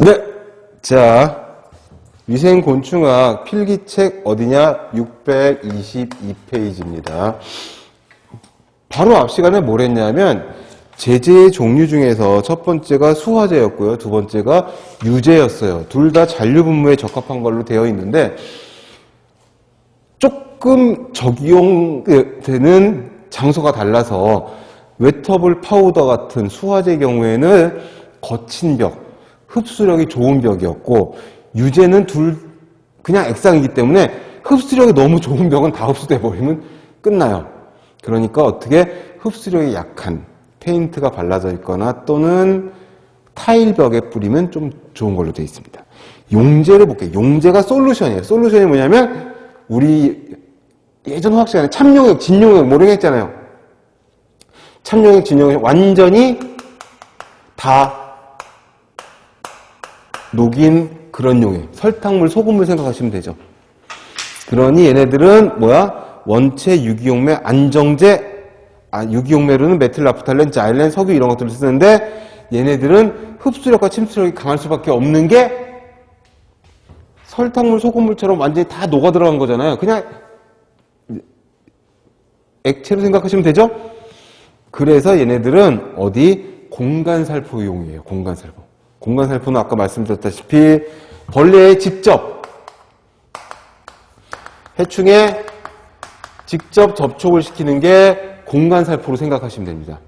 네. 자, 위생곤충학 필기책 어디냐? 622페이지입니다. 바로 앞 시간에 뭘 했냐면, 제재의 종류 중에서 첫 번째가 수화제였고요. 두 번째가 유제였어요. 둘 다 잔류분무에 적합한 걸로 되어 있는데, 조금 적용되는 장소가 달라서 웨터블 파우더 같은 수화제 경우에는 거친 벽, 흡수력이 좋은 벽이었고 유제는 둘 그냥 액상이기 때문에 흡수력이 너무 좋은 벽은 다 흡수돼 버리면 끝나요. 그러니까 어떻게 흡수력이 약한 페인트가 발라져 있거나 또는 타일 벽에 뿌리면 좀 좋은 걸로 되어 있습니다. 용제를 볼게요. 용제가 솔루션이에요. 솔루션이 뭐냐면 우리 예전 화학 시간에 참용액, 진용액 모르겠잖아요. 참용액, 진용액 완전히 다 녹인 그런 용액. 설탕물, 소금물 생각하시면 되죠. 그러니 얘네들은 뭐야? 원체 유기용매, 안정제, 아, 유기용매로는 메틸, 나프탈렌, 자일렌, 석유 이런 것들을 쓰는데 얘네들은 흡수력과 침수력이 강할 수밖에 없는 게 설탕물, 소금물처럼 완전히 다 녹아 들어간 거잖아요. 그냥 액체로 생각하시면 되죠? 그래서 얘네들은 어디 공간살포용이에요. 공간살포. 공간 살포는 아까 말씀드렸다시피 벌레에 직접 해충에 직접 접촉을 시키는 게 공간 살포로 생각하시면 됩니다.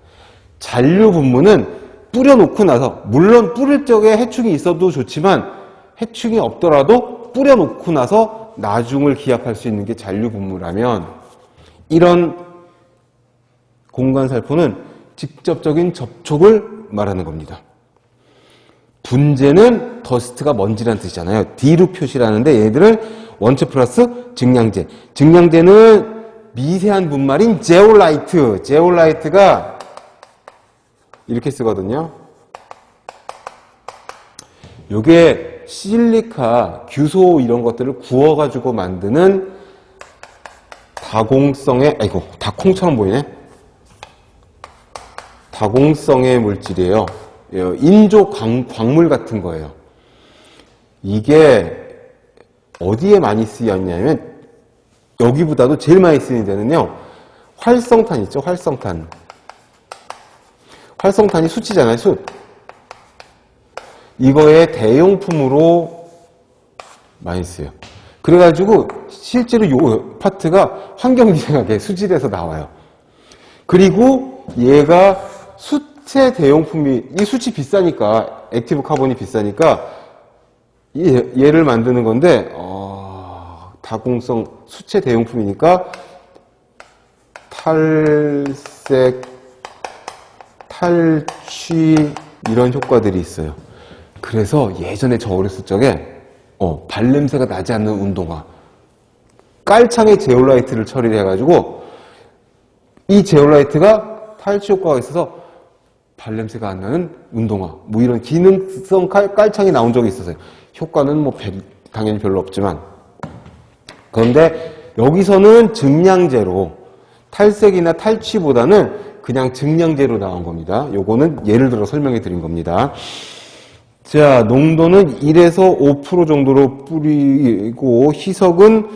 잔류 분무는 뿌려놓고 나서 물론 뿌릴 적에 해충이 있어도 좋지만 해충이 없더라도 뿌려놓고 나서 나중을 기약할 수 있는 게 잔류 분무라면 이런 공간 살포는 직접적인 접촉을 말하는 겁니다. 분재는 더스트가 먼지라는 뜻이잖아요. D로 표시라는데 얘들은 원체 플러스 증량제. 증량제는 미세한 분말인 제올라이트. 제올라이트가 이렇게 쓰거든요. 요게 실리카, 규소 이런 것들을 구워가지고 만드는 다공성의, 아이고, 다콩처럼 보이네. 다공성의 물질이에요. 인조 광, 광물 같은 거예요. 이게 어디에 많이 쓰였냐면 여기보다도 제일 많이 쓰이는 데는요. 활성탄 있죠? 활성탄. 활성탄이 숯이잖아요. 숯. 이거의 대용품으로 많이 쓰요. 그래가지고 실제로 요 파트가 환경미생학에 수질에서 나와요. 그리고 얘가 수 체 대용품이 이 수치 비싸니까 액티브 카본이 비싸니까 얘, 얘를 만드는 건데 어, 다공성 수체 대용품이니까 탈색, 탈취 이런 효과들이 있어요. 그래서 예전에 저 어렸을 적에 어, 발냄새가 나지 않는 운동화 깔창에 제올라이트를 처리를 해가지고 이 제올라이트가 탈취 효과가 있어서 발냄새가 안 나는 운동화 뭐 이런 기능성 깔창이 나온 적이 있었어요. 효과는 뭐 당연히 별로 없지만 그런데 여기서는 증량제로 탈색이나 탈취보다는 그냥 증량제로 나온 겁니다. 요거는 예를 들어 설명해 드린 겁니다. 자, 농도는 1에서 5% 정도로 뿌리고 희석은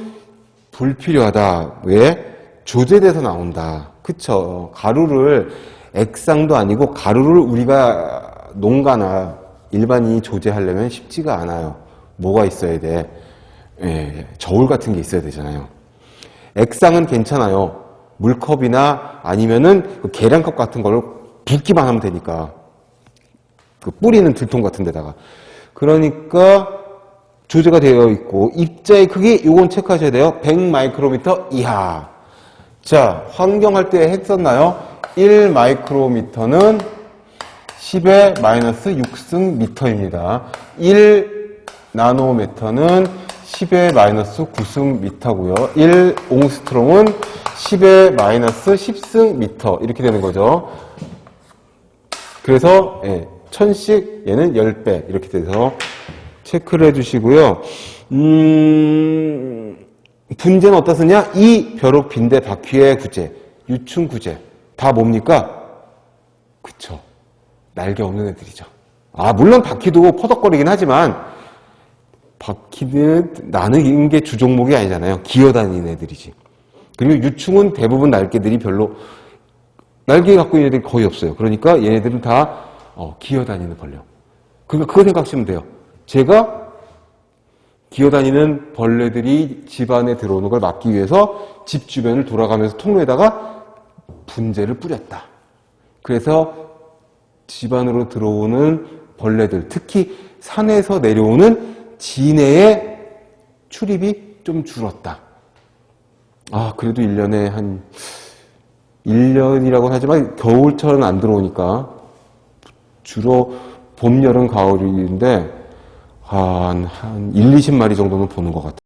불필요하다. 왜? 조제돼서 나온다. 그쵸. 가루를 액상도 아니고 가루를 우리가 농가나 일반인이 조제하려면 쉽지가 않아요. 뭐가 있어야 돼? 예, 저울 같은 게 있어야 되잖아요. 액상은 괜찮아요. 물컵이나 아니면은 그 계량컵 같은 걸로 붓기만 하면 되니까. 그 뿌리는 들통 같은 데다가. 그러니까 조제가 되어 있고 입자의 크기 요건 체크하셔야 돼요. 100 마이크로미터 이하. 자, 환경할 때핵 썼나요? 1 마이크로미터는 10의 마이너스 6승 미터입니다. 1 나노미터는 10의 마이너스 9승 미터고요. 1 옹스트롱은 10의 마이너스 10승 미터 이렇게 되는 거죠. 그래서 예, 천씩 얘는 10배 이렇게 돼서 체크를 해주시고요. 음, 분재는 어디다 쓰냐? 이 벼룩 빈대 바퀴의 구제, 유충 구제 다 뭡니까? 그쵸. 날개 없는 애들이죠. 아, 물론 바퀴도 퍼덕거리긴 하지만, 바퀴는 나는 게 주종목이 아니잖아요. 기어다니는 애들이지. 그리고 유충은 대부분 날개들이 별로, 날개 갖고 있는 애들이 거의 없어요. 그러니까 얘네들은 다, 어, 기어다니는 벌레. 그러니까 그거 생각하시면 돼요. 제가 기어다니는 벌레들이 집 안에 들어오는 걸 막기 위해서 집 주변을 돌아가면서 통로에다가 분재를 뿌렸다. 그래서 집 안으로 들어오는 벌레들, 특히 산에서 내려오는 진해의 출입이 좀 줄었다. 아, 그래도 1년에 한, 1년이라고 하지만 겨울철은 안 들어오니까 주로 봄, 여름, 가을인데 한, 한 1, 20마리 정도는 보는 것 같아요.